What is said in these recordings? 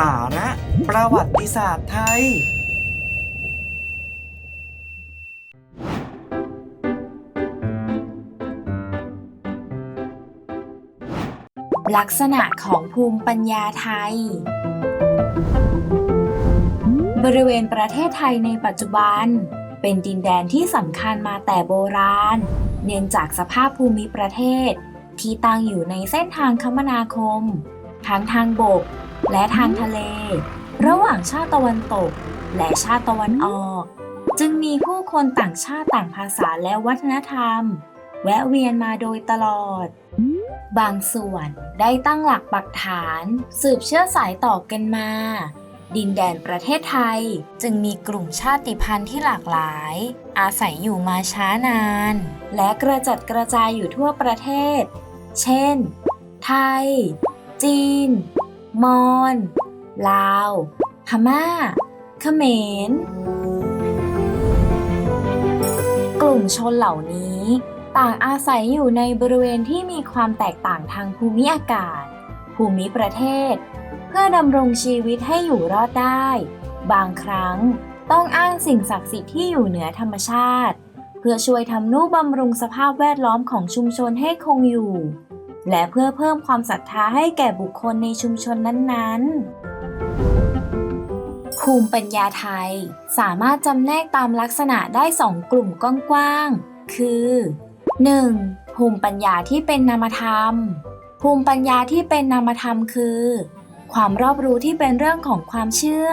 สาระประวัติศาสตร์ไทย ลักษณะของภูมิปัญญาไทย บริเวณประเทศไทยในปัจจุบัน เป็นดินแดนที่สำคัญมาแต่โบราณ เนื่องจากสภาพภูมิประเทศ ที่ตั้งอยู่ในเส้นทางคมนาคม ทั้งทางบก และทางทะเล ระหว่างชาติตะวันตก และชาติตะวันออก จึงมีผู้คนต่างชาติต่างภาษาและวัฒนธรรม แวะเวียนมาโดยตลอด บางส่วนได้ตั้งหลักปักฐาน สืบเชื้อสายต่อกันมา ดินแดนประเทศไทยจึงมีกลุ่มชาติพันธุ์ที่หลากหลาย อาศัยอยู่มาช้านาน และกระจัดกระจายอยู่ทั่วประเทศ เช่น ไทย จีน มอญลาว พม่า เขมร กลุ่มชนเหล่านี้ ต่างอาศัยอยู่ในบริเวณที่มีความแตกต่างทางภูมิอากาศ ภูมิประเทศ เพื่อดำรงชีวิตให้อยู่รอดได้ บางครั้งต้องอ้างสิ่งศักดิ์สิทธิ์ที่อยู่เหนือธรรมชาติ เพื่อช่วยทำนุบำรุงสภาพแวดล้อมของชุมชนให้คงอยู่ และเพื่อเพิ่มความศรัทธาให้แก่บุคคลในชุมชนนั้นๆ ภูมิปัญญาไทย สามารถจำแนกตามลักษณะได้สองกลุ่มกว้างๆ คือ 1. ภูมิปัญญาที่เป็นนามธรรม ภูมิปัญญาที่เป็นนามธรรมคือ ความรอบรู้ที่เป็นเรื่องของความเชื่อ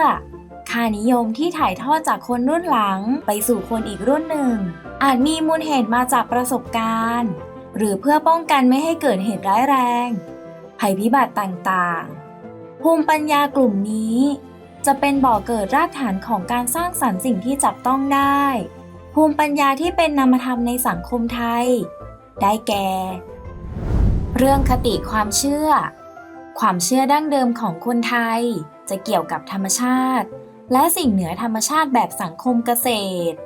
ค่านิยมที่ถ่ายทอดจากคนรุ่นหลังไปสู่คนอีกรุ่นหนึ่ง อาจมีมูลเหตุมาจากประสบการณ์ หรือเพื่อป้องกันไม่ให้เกิดเหตุร้ายแรง ภัยพิบัติต่างๆ ภูมิปัญญากลุ่มนี้ จะเป็นบ่อเกิดรากฐานของการสร้างสรรค์สิ่งที่จับต้องได้ ภูมิปัญญาที่เป็นนามธรรมในสังคมไทย ได้แก่ เรื่องคติความเชื่อ ความเชื่อดั้งเดิมของคนไทย จะเกี่ยวกับธรรมชาติ และสิ่งเหนือธรรมชาติแบบสังคมเกษตร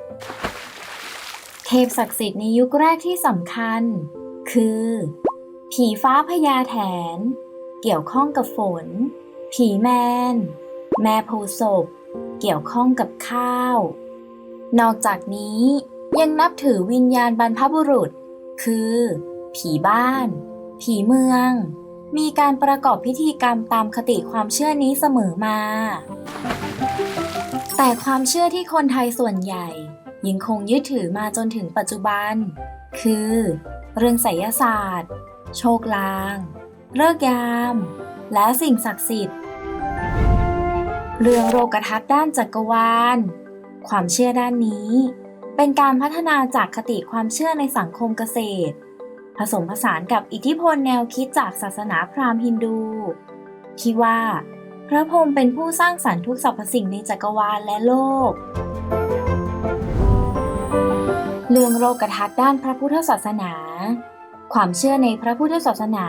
เทพศักดิ์สิทธิ์ในยุคแรกที่สำคัญ คือ ผีฟ้าพญาแถน เกี่ยวข้องกับฝน ผีแมน แม่โพศพ เกี่ยวข้องกับข้าว นอกจากนี้ยังนับถือวิญญาณบรรพบุรุษ คือ ผีบ้าน ผีเมือง มีการประกอบพิธีกรรมตามคติความเชื่อนี้เสมอมา แต่ความเชื่อที่คนไทยส่วนใหญ่ยังคงยึดถือมาจนถึงปัจจุบัน คือ เรื่องไสยศาสตร์ โชคลางเลิกยาม และสิ่งศักดิ์สิทธิ์ เรื่องโลกทัศน์ด้านจักรวาล ความเชื่อด้านนี้ เป็นการพัฒนาจากคติความเชื่อในสังคมเกษตร ผสมผสานกับอิทธิพลแนวคิดจากศาสนาพราหมณ์ฮินดูที่ว่า พระพรหมเป็นผู้สร้างสรรค์ทุกสรรพสิ่งในจักรวาลและโลก เรื่องโลกทัศน์ด้านพระพุทธศาสนา ความเชื่อในพระพุทธศาสนา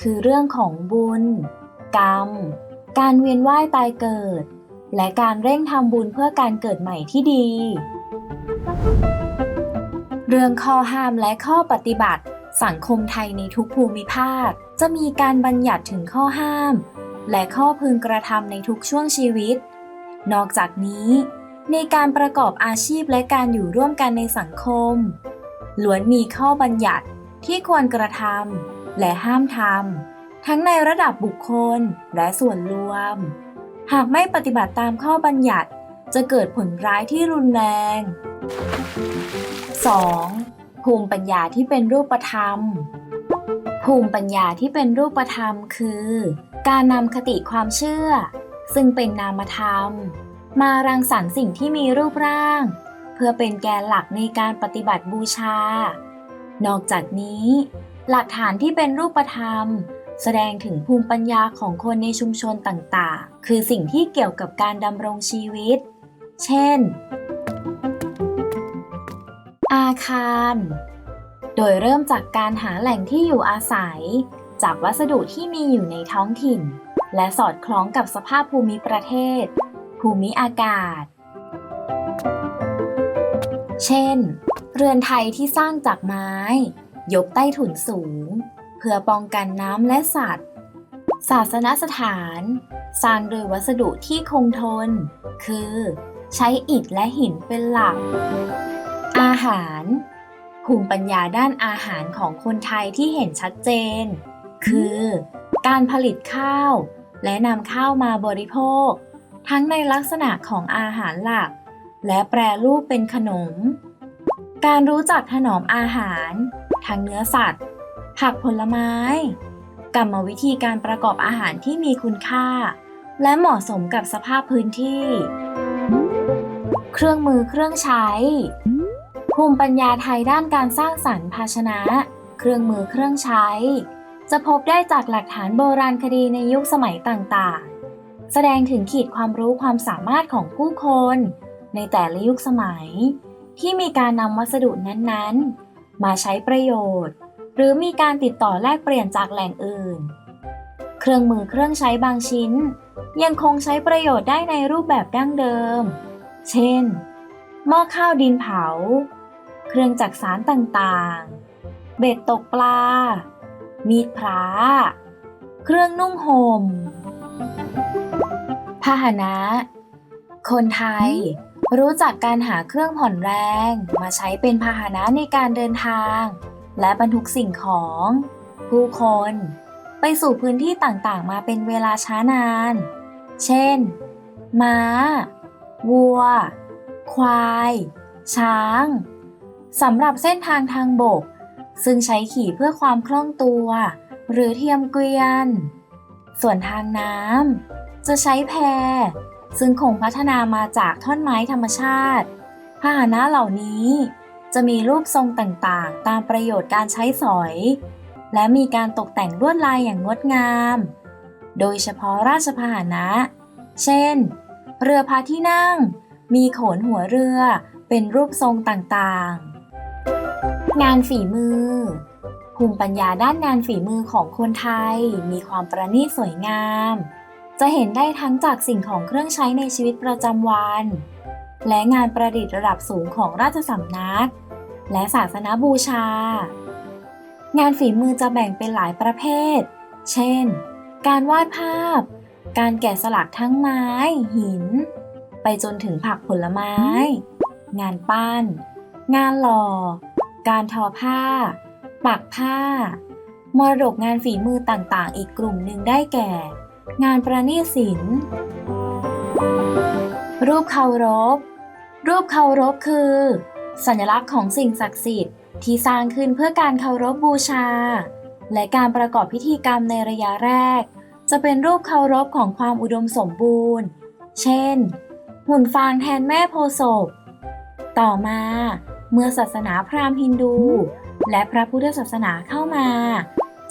คือเรื่องของบุญ กรรม การเวียนว่ายตายเกิด และการเร่งทำบุญเพื่อการเกิดใหม่ที่ดี เรื่องข้อห้ามและข้อปฏิบัติ สังคมไทยในทุกภูมิภาค จะมีการบัญญัติถึงข้อห้าม และข้อพึงกระทำในทุกช่วงชีวิต นอกจากนี้ ในการประกอบอาชีพและการอยู่ร่วมกันในสังคม ล้วนมีข้อบัญญัติที่ควรกระทำและห้ามทำทั้งในระดับบุคคลและส่วนรวม หากไม่ปฏิบัติตามข้อบัญญัติจะเกิดผลร้ายที่รุนแรง 2. ภูมิปัญญาที่เป็นรูปธรรม ภูมิปัญญาที่เป็นรูปธรรมคือ การนำคติความเชื่อ ซึ่งเป็นนามธรรม มารังสรรค์สิ่งที่มีรูปร่าง เพื่อเป็นแกนหลักในการปฏิบัติบูชา นอกจากนี้ หลักฐานที่เป็นรูปธรรม แสดงถึงภูมิปัญญาของคนในชุมชนต่างๆ คือสิ่งที่เกี่ยวกับการดำรงชีวิต เช่น อาคาร โดยเริ่มจากการหาแหล่งที่อยู่อาศัย จากวัสดุที่มีอยู่ในท้องถิ่น และสอดคล้องกับสภาพภูมิประเทศ ภูมิอากาศ เช่น เรือนไทยที่สร้างจากไม้ ยกใต้ถุนสูง เพื่อป้องกันน้ำและสัตว์ ศาสนสถาน สร้างโดยวัสดุที่คงทน คือ ใช้อิฐและหินเป็นหลัก อาหาร ภูมิปัญญาด้านอาหารของคนไทยที่เห็นชัดเจน คือ การผลิตข้าว และนำข้าวมาบริโภค ทั้งในลักษณะของอาหารหลัก และแปรรูปเป็นขนม การรู้จักถนอมอาหาร ทั้งเนื้อสัตว์ ผักผลไม้ กรรมวิธีการประกอบอาหารที่มีคุณค่า และเหมาะสมกับสภาพพื้นที่ เครื่องมือเครื่องใช้ ภูมิปัญญาไทยด้านการสร้างสรรค์ภาชนะ เครื่องมือเครื่องใช้ จะพบได้จากหลักฐานโบราณคดีในยุคสมัยต่างๆ แสดงถึงขีดความรู้ความสามารถของผู้คน ในแต่ละยุคสมัย ที่มีการนำวัสดุนั้นๆ มาใช้ประโยชน์ หรือมีการติดต่อแลกเปลี่ยนจากแหล่งอื่น เครื่องมือเครื่องใช้บางชิ้น ยังคงใช้ประโยชน์ได้ในรูปแบบดั้งเดิม เช่น หม้อข้าวดินเผา เครื่องจักสารต่างๆ เบ็ดตกปลา มีดพระเครื่องนุ่งหม่ม พาหนะ คนไทย รู้จักการหาเครื่องผ่อนแรง มาใช้เป็นพาหนะในการเดินทาง และบรรทุกสิ่งของ ผู้คน ไปสู่พื้นที่ต่างๆ มาเป็นเวลาช้านาน เช่น ม้า วัว ควาย ช้างสำหรับเส้นทางทางบก ซึ่งใช้ขี่เพื่อความคล่องตัว หรือเทียมเกวียน ส่วนทางน้ำ จะใช้แพซึ่งคงพัฒนามาจากท่อนไม้ธรรมชาติ พาหนะเหล่านี้จะมีรูปทรงต่างๆ ตามประโยชน์การใช้สอย และมีการตกแต่งลวดลายอย่างงดงาม โดยเฉพาะราชพาหนะ เช่น เรือพระที่นั่ง มีโขนหัวเรือเป็นรูปทรงต่างๆ งานฝีมือ ภูมิปัญญาด้านงานฝีมือของคนไทยมีความประณีตสวยงาม จะเห็นได้ทั้งจากสิ่งของเครื่องใช้ในชีวิตประจำวัน และงานประดิษฐ์ระดับสูงของราชสำนัก และศาสนาบูชา งานฝีมือจะแบ่งเป็นหลายประเภท เช่น การวาดภาพ การแกะสลักทั้งไม้ หิน ไปจนถึงผักผลไม้ งานปั้น งานหล่อ การทอผ้า ปักผ้ามรดกงานฝีมือต่างๆ อีกกลุ่มหนึ่งได้แก่ งานประณีตศิลป์ รูปเคารพ รูปเคารพคือ สัญลักษณ์ของสิ่งศักดิ์สิทธิ์ที่สร้างขึ้นเพื่อการเคารพบูชา และการประกอบพิธีกรรมในระยะแรก จะเป็นรูปเคารพของความอุดมสมบูรณ์ เช่น หุ่นฟางแทนแม่โพศพ ต่อมา เมื่อศาสนาพราหมณ์ฮินดู และพระพุทธศาสนาเข้ามา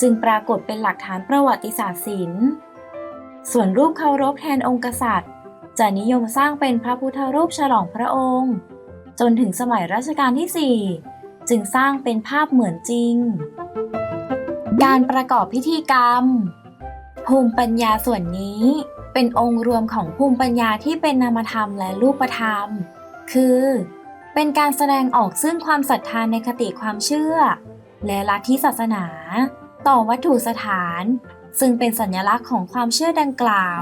จึงปรากฏเป็นหลักฐานประวัติศาสตร์ศิลป์ ส่วนรูปเคารพแทนองค์กษัตริย์ จะนิยมสร้างเป็นพระพุทธรูปฉลองพระองค์ จนถึงสมัยรัชกาลที่ 4 จึงสร้างเป็นภาพเหมือนจริง การประกอบพิธีกรรม ภูมิปัญญาส่วนนี้เป็นองค์รวมของภูมิปัญญาที่เป็นนามธรรมและรูปธรรม คือ เป็นการแสดงออกซึ่งความศรัทธาในคติความเชื่อ และลัทธิศาสนา ต่อวัตถุสถาน ซึ่งเป็นสัญลักษณ์ของความเชื่อดังกล่าว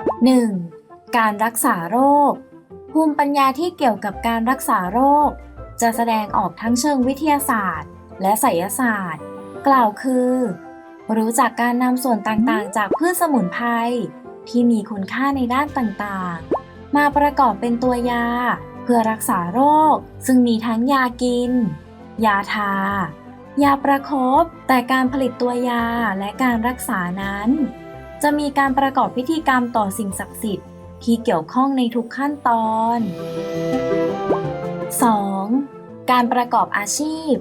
1. การรักษาโรค ภูมิปัญญาที่เกี่ยวกับการรักษาโรค จะแสดงออกทั้งเชิงวิทยาศาสตร์ และไสยศาสตร์ กล่าวคือ รู้จักการนำส่วนต่างๆ จากพืชสมุนไพรที่มีคุณค่าในด้านต่างๆ มาประกอบเป็นตัวยา เพื่อรักษาโรค ซึ่งมีทั้งยากิน ยาทา ยาประคบแต่การผลิตตัวยาและการรักษานั้น จะมีการประกอบพิธีกรรมต่อสิ่งศักดิ์สิทธิ์ที่เกี่ยวข้องในทุกขั้นตอน 2. การประกอบอาชีพ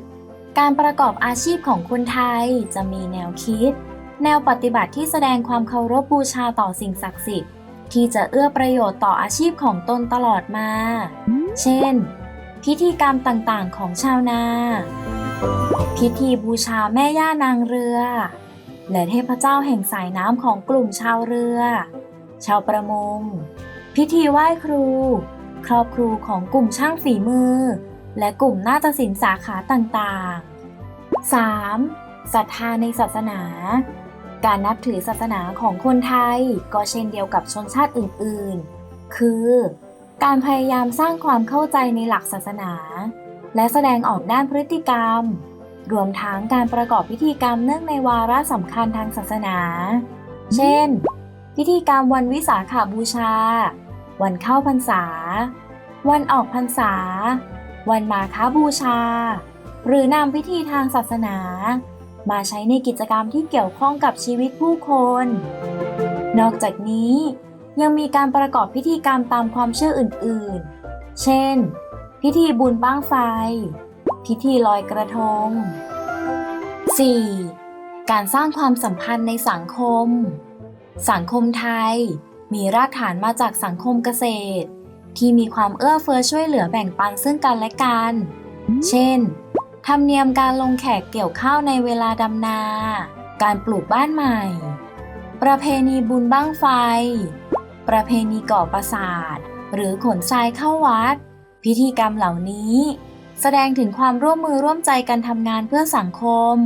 การประกอบอาชีพของคนไทยจะมีแนวคิด แนวปฏิบัติที่แสดงความเคารพบูชาต่อสิ่งศักดิ์สิทธิ์ที่จะเอื้อประโยชน์ต่ออาชีพของตนตลอดมา เช่น พิธีกรรมต่างๆของชาวนา พิธีบูชาแม่ย่านางเรือ และเทพเจ้าแห่งสายน้ำของกลุ่มชาวเรือ ชาวประมง พิธีไหว้ครู ครอบครูของกลุ่มช่างฝีมือ และกลุ่มนาฏศิลป์สาขาต่างๆ 3. ศรัทธาในศาสนา การนับถือศาสนาของคนไทยก็เช่นเดียวกับชนชาติอื่นๆ คือ การพยายามสร้างความเข้าใจในหลักศาสนา และแสดงออกด้านพฤติกรรม รวมทั้งการประกอบพิธีกรรมเนื่องในวาระสำคัญทางศาสนา เช่น พิธีกรรมวันวิสาขาบูชา วันเข้าพรรษา วันออกพรรษา วันมาค้าบูชา หรือนำพิธีทางศาสนา มาใช้ในกิจกรรมที่เกี่ยวข้องกับชีวิตผู้คน นอกจากนี้ยังมีการประกอบพิธีกรรมตามความเชื่ออื่นๆ เช่น พิธีบุญบ้างไฟ พิธีลอยกระทง 4. การสร้างความสัมพันธ์ในสังคม สังคมไทย มีรากฐานมาจากสังคมเกษตร ที่มีความเอื้อเฟื้อช่วยเหลือแบ่งปันซึ่งกันและกัน เช่น ธรรมเนียมการลงแขกเกี่ยวข้าวในเวลาดำนา การปลูกบ้านใหม่ ประเพณีบุญบ้างไฟ ประเพณีก่อปราสาท หรือขนทรายเข้าวัด พิธีกรรมเหล่านี้ แสดงถึงความร่วมมือร่วมใจกันทำงานเพื่อสังคม